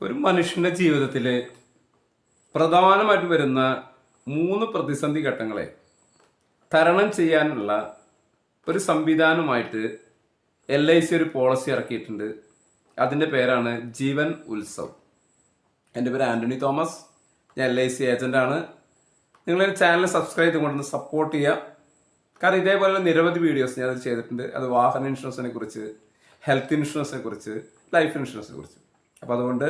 ഒരു മനുഷ്യന്റെ ജീവിതത്തിൽ പ്രധാനമായിട്ട് വരുന്ന മൂന്ന് പ്രതിസന്ധി ഘട്ടങ്ങളെ തരണം ചെയ്യാനുള്ള ഒരു സംവിധാനമായിട്ട് എൽ ഐ സി ഒരു പോളിസി ഇറക്കിയിട്ടുണ്ട്. അതിന്റെ പേരാണ് ജീവൻ ഉത്സവ്. എന്റെ പേര് ആന്റണി തോമസ്. ഞാൻ എൽ ഐ സി ഏജന്റാണ് നിങ്ങൾ ചാനൽ സബ്സ്ക്രൈബ് ചെയ്തുകൊണ്ടൊന്ന് സപ്പോർട്ട് ചെയ്യുക. കാരണം ഇതേപോലെ നിരവധി വീഡിയോസ് ഞാൻ ചെയ്തിട്ടുണ്ട്. അത് വാഹന ഇൻഷുറൻസിനെ കുറിച്ച് ഹെൽത്ത് ഇൻഷുറൻസിനെ കുറിച്ച് ലൈഫ് ഇൻഷുറൻസിനെ കുറിച്ച്. അപ്പോൾ അതുകൊണ്ട്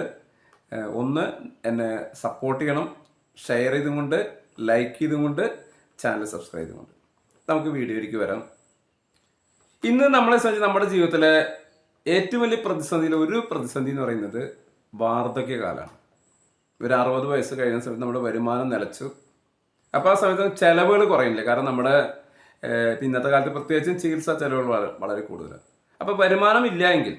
ഒന്ന് എന്നെ സപ്പോർട്ട് ചെയ്യണം ഷെയർ ചെയ്തും കൊണ്ട് ലൈക്ക് ചെയ്തും കൊണ്ട് ചാനൽ സബ്സ്ക്രൈബ് ചെയ്തും കൊണ്ട് നമുക്ക് വീഡിയോയിലേക്ക് വരാം. ഇന്ന് നമ്മളെ സംബന്ധിച്ച് നമ്മുടെ ജീവിതത്തിലെ ഏറ്റവും വലിയ പ്രതിസന്ധിയിൽ ഒരു പ്രതിസന്ധി എന്ന് പറയുന്നത് വാർദ്ധക്യകാലമാണ്. ഒരു അറുപത് വയസ്സ് കഴിയുന്ന സമയത്ത് നമ്മുടെ വരുമാനം നിലച്ചു. അപ്പോൾ ആ സമയത്ത് ചിലവുകൾ കുറയില്ല കാരണം നമ്മുടെ ഇന്നത്തെ കാലത്ത് പ്രത്യേകിച്ചും ചികിത്സാ ചിലവുകൾ വളരെ കൂടുതലാണ്. അപ്പോൾ വരുമാനം ഇല്ല എങ്കിൽ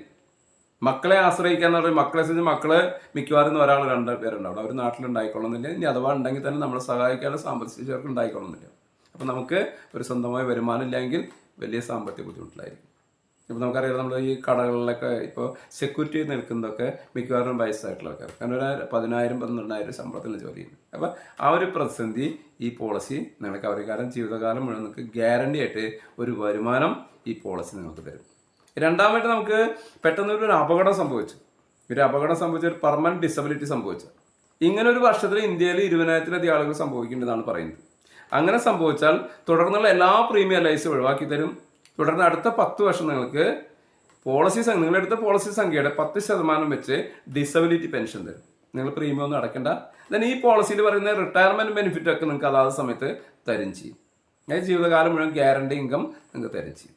മക്കളെ ആശ്രയിക്കാന്ന് പറയുമ്പോൾ മക്കളെ സംബന്ധിച്ച് മക്കൾ മിക്കവാറും ഒരാൾ രണ്ട് പേരുണ്ടാവും. അവർ നാട്ടിലുണ്ടായിക്കൊള്ളുന്നില്ല. ഇനി അഥവാ ഉണ്ടെങ്കിൽ തന്നെ നമ്മളെ സഹായിക്കാനുള്ള സാമ്പത്തിക ചേർക്ക് ഉണ്ടായിക്കൊള്ളുന്നില്ല. അപ്പോൾ നമുക്ക് ഒരു സ്വന്തമായ വരുമാനം ഇല്ലെങ്കിൽ വലിയ സാമ്പത്തിക ബുദ്ധിമുട്ടിലായിരിക്കും. ഇപ്പോൾ നമുക്കറിയാം നമ്മൾ ഈ കടകളിലൊക്കെ ഇപ്പോൾ സെക്യൂരിറ്റി നിൽക്കുന്നതൊക്കെ മിക്കവാറും വയസ്സായിട്ടുള്ള ആൾക്കാർ കാരണം ഒരു പതിനായിരം പന്ത്രണ്ടായിരം ശമ്പളത്തിൽ ജോലി ചെയ്യുന്നു. അപ്പോൾ ആ ഒരു പ്രതിസന്ധി ഈ പോളിസി നിങ്ങൾക്ക് അവരുടെ ജീവിതകാലം മുഴുവൻ നിങ്ങൾക്ക് ഗ്യാരണ്ടി ആയിട്ട് ഒരു വരുമാനം ഈ പോളിസി നിങ്ങൾക്ക് തരും. രണ്ടാമതായിട്ട് നമുക്ക് പെട്ടെന്ന് ഒരു അപകടം സംഭവിച്ചു. ഒരു അപകടം സംഭവിച്ച ഒരു പെർമനന്റ് ഡിസബിലിറ്റി സംഭവിച്ചു. ഇങ്ങനെ ഒരു വർഷത്തിൽ ഇന്ത്യയിൽ ഇരുപതിനായിരത്തിലധികം ആളുകൾ സംഭവിക്കേണ്ടതാണ് പറയുന്നത്. അങ്ങനെ സംഭവിച്ചാൽ തുടർന്നുള്ള എല്ലാ പ്രീമിയം ലൈസ് ഒഴിവാക്കി തരും. തുടർന്ന് അടുത്ത പത്ത് വർഷം നിങ്ങൾക്ക് പോളിസി സംഖ്യ നിങ്ങളെടുത്ത പോളിസി സംഖ്യയുടെ പത്ത് ശതമാനം വെച്ച് ഡിസബിലിറ്റി പെൻഷൻ തരും. നിങ്ങൾ പ്രീമിയം ഒന്നും അടയ്ക്കേണ്ട ദെൻ ഈ പോളിസിയിൽ പറയുന്ന റിട്ടയർമെന്റ് ബെനിഫിറ്റ് ഒക്കെ നിങ്ങൾക്ക് അതാത് സമയത്ത് തരും ചെയ്യും. ജീവിതകാലം മുഴുവൻ ഗ്യാരണ്ടി ഇൻകം നിങ്ങൾക്ക് തരും ചെയ്യും.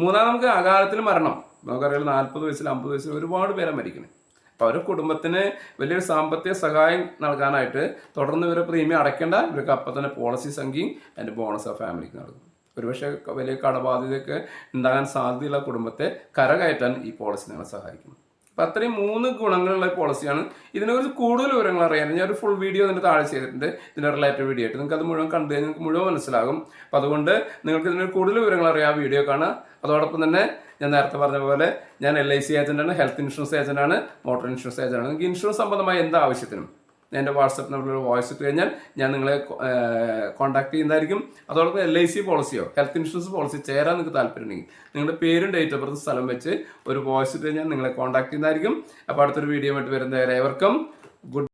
മൂന്നാം നമുക്ക് അകാലത്തിൽ മരണം. നമുക്കറിയാം നാൽപ്പത് വയസ്സിൽ അമ്പത് വയസ്സിൽ ഒരുപാട് പേരെ മരിക്കുന്നത് അപ്പോൾ അവരുടെ കുടുംബത്തിന് വലിയൊരു സാമ്പത്തിക സഹായം നൽകാനായിട്ട് തുടർന്ന് ഇവരെ പ്രീമിയം അടയ്ക്കേണ്ട ഇവർക്ക് അപ്പം തന്നെ പോളിസി സംഖ്യയും അതിന്റെ ബോണസ് ആ ഫാമിലിക്ക് നൽകും. ഒരുപക്ഷെ വലിയ കടബാധ്യതയൊക്കെ ഉണ്ടാകാൻ സാധ്യതയുള്ള കുടുംബത്തെ കരകയറ്റാൻ ഈ പോളിസി നിങ്ങളെ സഹായിക്കും. അപ്പം അത്രയും മൂന്ന് ഗുണങ്ങളുള്ള പോളിസിയാണ് ഇതിനെ ഇതിനെക്കുറിച്ച് കൂടുതൽ വിവരങ്ങൾ അറിയാൻ ഞാൻ ഒരു ഫുൾ വീഡിയോ ഇതിന്റെ താഴെ ചെയ്തിട്ടുണ്ട്. ഇതിന്റെ റിലേറ്റഡ് വീഡിയോ ആയിട്ട്. നിങ്ങൾക്ക് അത് മുഴുവൻ കണ്ടു കഴിഞ്ഞാൽ നിങ്ങൾക്ക് മുഴുവൻ മനസ്സിലാകും. അപ്പോൾ അതുകൊണ്ട് നിങ്ങൾക്ക് ഇതിന് കൂടുതൽ വിവരങ്ങൾ അറിയാം ആ വീഡിയോ കാണാം അതോടൊപ്പം തന്നെ ഞാൻ നേരത്തെ പറഞ്ഞ പോലെ ഞാൻ എൽ ഐ സി ഏജന്റാണ് ഹെൽത്ത് ഇൻഷുറൻസ് ഏജന്റാണ് മോട്ടോർ ഇൻഷുറൻസ് ഏജന്റാണ് നിങ്ങൾക്ക് ഇൻഷുറൻസ് സംബന്ധമായ എന്ത് ആവശ്യത്തിനും എന്റെ വാട്സപ്പ് നമ്പറിൽ വോയിസ് ഇട്ട് കഴിഞ്ഞാൽ ഞാൻ നിങ്ങളെ കോൺടാക്ട് ചെയ്യുന്നതായിരിക്കും. അതോടൊപ്പം എൽ ഐ സി പോളിസിയോ ഹെൽത്ത് ഇൻഷുറൻസ് പോളിസി ചേരാൻ നിങ്ങൾക്ക് താല്പര്യമുണ്ടെങ്കിൽ നിങ്ങളുടെ പേരും ഡേറ്റ് ഓഫ് ബർത്ത് സ്ഥലം വെച്ച് ഒരു വോയിസ് ഇട്ട് കഴിഞ്ഞാൽ നിങ്ങളെ കോൺടാക്ട് ചെയ്യുന്നതായിരിക്കും. അപ്പോൾ അടുത്തൊരു വീഡിയോ ആയിട്ട് വരുന്നവരെ ഏവർക്കും ഗുഡ്